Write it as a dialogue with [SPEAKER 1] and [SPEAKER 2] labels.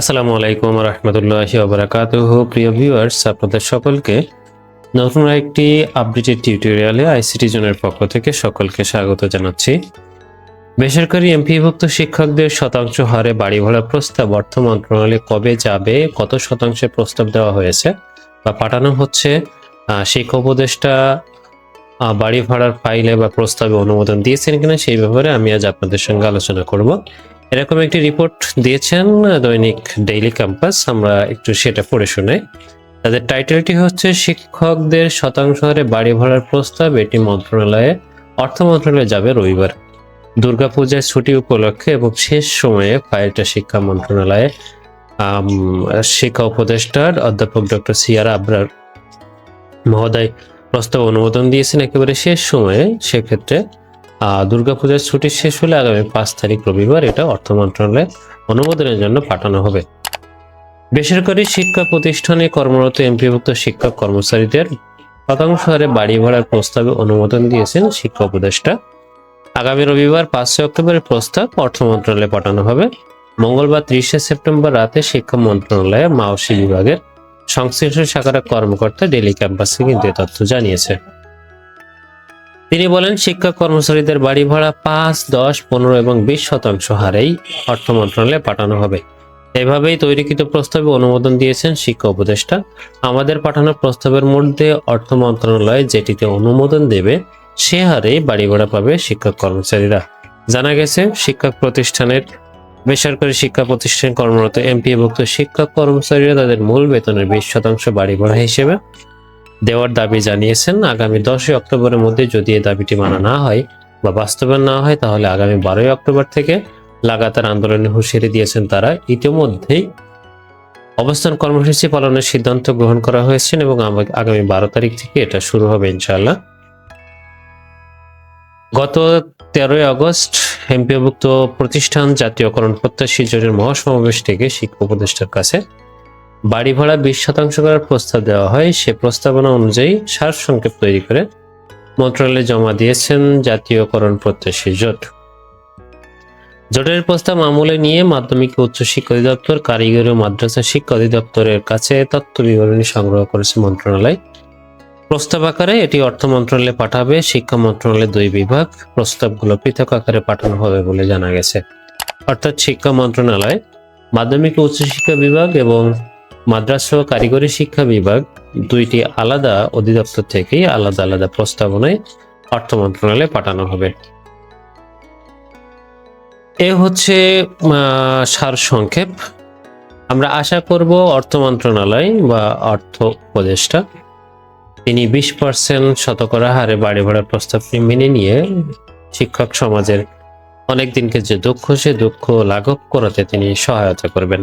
[SPEAKER 1] আসসালামু আলাইকুম রহমতুল্লাহ ওবরাকাতুহ। প্রিয় ভিউয়ার্স, আপনাদের সকলকে নতুন একটি আপডেটেড টিউটোরিয়ালে আইসিটি জোনের পক্ষ থেকে সকলকে স্বাগত জানাচ্ছি। বেসরকারি এমপিভুক্ত শিক্ষকদের শতাংশ হারে বাড়ি ভাড়া প্রস্তাব অর্থ মন্ত্রণালয়ে কবে যাবে, কত শতাংশের প্রস্তাব দেওয়া হয়েছে বা পাঠানো হচ্ছে শিক্ষা উপদেষ্টা বাড়ি ভাড়ার ফাইলে বা প্রস্তাবে অনুমোদন দিয়েছেন কিনা সেই ব্যাপারে আমি আজ আপনাদের সঙ্গে আলোচনা করব। এরকম একটি রিপোর্ট দিয়েছেন দৈনিক ডেইলি ক্যাম্পাস আমরা একটু সেটা পড়ে শুনে। তাদের টাইটেলটি হচ্ছে, শিক্ষকদের শতাংশ হারে বাড়ি ভাড়ার প্রস্তাব, এটি মন্ত্রণালয়ে, অর্থ মন্ত্রণালয়ে যাবে রবিবার। দুর্গাপূজার ছুটি উপলক্ষে এবং শেষ সময়ে ফাইলটা শিক্ষা মন্ত্রণালয়ে শিক্ষা উপদেষ্টার অধ্যাপক ডক্টর সিয়ারা আবরার মহোদয় প্রস্তাব অনুমোদন দিয়েছেন একেবারে শেষ সময়ে। সেক্ষেত্রে দুর্গাপূজার ছুটি শেষ হলে আগামী পাঁচ তারিখ রবিবার এটা অর্থ মন্ত্রণালয়ে অনুমোদনের জন্য পাঠানো হবে। বেসরকারি শিক্ষা প্রতিষ্ঠানে কর্মরত এমপিভুক্ত শিক্ষক কর্মচারীদের শতাংশ হারে বাড়ি ভাড়ার প্রস্তাবে অনুমোদন দিয়েছেন শিক্ষা উপদেষ্টা। আগামী রবিবার পাঁচই অক্টোবরের প্রস্তাব অর্থ মন্ত্রণালয়ে পাঠানো হবে। মঙ্গলবার ত্রিশে সেপ্টেম্বর রাতে শিক্ষা মন্ত্রণালয়ে মাওসি বিভাগের সংশ্লিষ্ট শাখার কর্মকর্তা ডেলি ক্যাম্পাসে কিন্তু তথ্য জানিয়েছে। তিনি বলেন শিক্ষক কর্মচারীদের বাড়ি ভাড়া পাঁচ, দশ, পনেরো এবং বিশ শতাংশ হারেই অর্থ মন্ত্রণালয়ে পাঠানো হবে। এভাবেই তৈরিকৃত প্রস্তাবে অনুমোদন দিয়েছেন শিক্ষা উপদেষ্টা। আমাদের পাঠানো প্রস্তাবের মধ্যে অর্থ মন্ত্রণালয় যেটিতে অনুমোদন দেবে, সে হারেই বাড়ি ভাড়া পাবে শিক্ষক কর্মচারীরা। জানা গেছে, শিক্ষা প্রতিষ্ঠানের বেসরকারি শিক্ষা প্রতিষ্ঠানে কর্মরত এমপিভুক্ত শিক্ষক কর্মচারীরা তাদের মূল বেতনের বিশ শতাংশ বাড়ি ভাড়া হিসেবে দেওয়ার দাবি জানিয়েছেন, আগামী দশই অক্টোবরের মধ্যে যদি এই দাবিটি মানা না হয় বা বাস্তবায়ন না হয়, তাহলে আগামী বারোই অক্টোবর থেকে লাগাতার আন্দোলনের হুঁশিয়ারি দিয়েছেন তারা। ইতিমধ্যেই অবস্থান কর্মসূচি পালনের সিদ্ধান্ত গ্রহণ করা হয়েছে এবং আগামী বারো তারিখ থেকে এটা শুরু হবে ইনশাল্লাহ গত তেরোই আগস্ট এমপিভুক্ত প্রতিষ্ঠান জাতীয়করণ প্রত্যাশী জোটের মহাসমাবেশ থেকে শিক্ষা উপদেষ্টার কাছে বাড়ি ভাড়া বিশ শতাংশ করার প্রস্তাব দেওয়া হয়। সে প্রস্তাবনা অনুযায়ী সার সংক্ষেপ তৈরি করে মন্ত্রণালয়ে জমা দিয়েছেন জাতীয়করণ প্রত্যাশী জোট। জোটের প্রস্তাব আমলে নিয়ে মাধ্যমিক ও উচ্চ অধিদপ্তর, কারিগরি ও মাদ্রাসা শিক্ষা অধিদপ্তরের কাছে তথ্য বিবরণী সংগ্রহ করেছে মন্ত্রণালয়। প্রস্তাব আকারে এটি অর্থ মন্ত্রণালয়ে পাঠাবে, শিক্ষা মন্ত্রণালয়ের দুই বিভাগ। প্রস্তাবগুলো পৃথক আকারে পাঠানো হবে বলে জানা গেছে। অর্থাৎ শিক্ষা মন্ত্রণালয়, মাধ্যমিক উচ্চশিক্ষা বিভাগ এবং মাদ্রাসা ও কারিগরি শিক্ষা বিভাগ দুইটি আলাদা অধিদপ্তর থেকেই আলাদা আলাদা প্রস্তাবনায় অর্থ মন্ত্রণালয়ে পাঠানো হবে। এ হচ্ছে সার সংক্ষেপ। আমরা আশা করব অর্থ মন্ত্রণালয় বা অর্থ উপদেষ্টা তিনি বিশ পার্সেন্ট শতকরা হারে বাড়ি ভাড়ার প্রস্তাবটি মেনে নিয়ে শিক্ষক সমাজের অনেক দিনকে যে দুঃখ, সে দুঃখ লাঘব করাতে তিনি সহায়তা করবেন।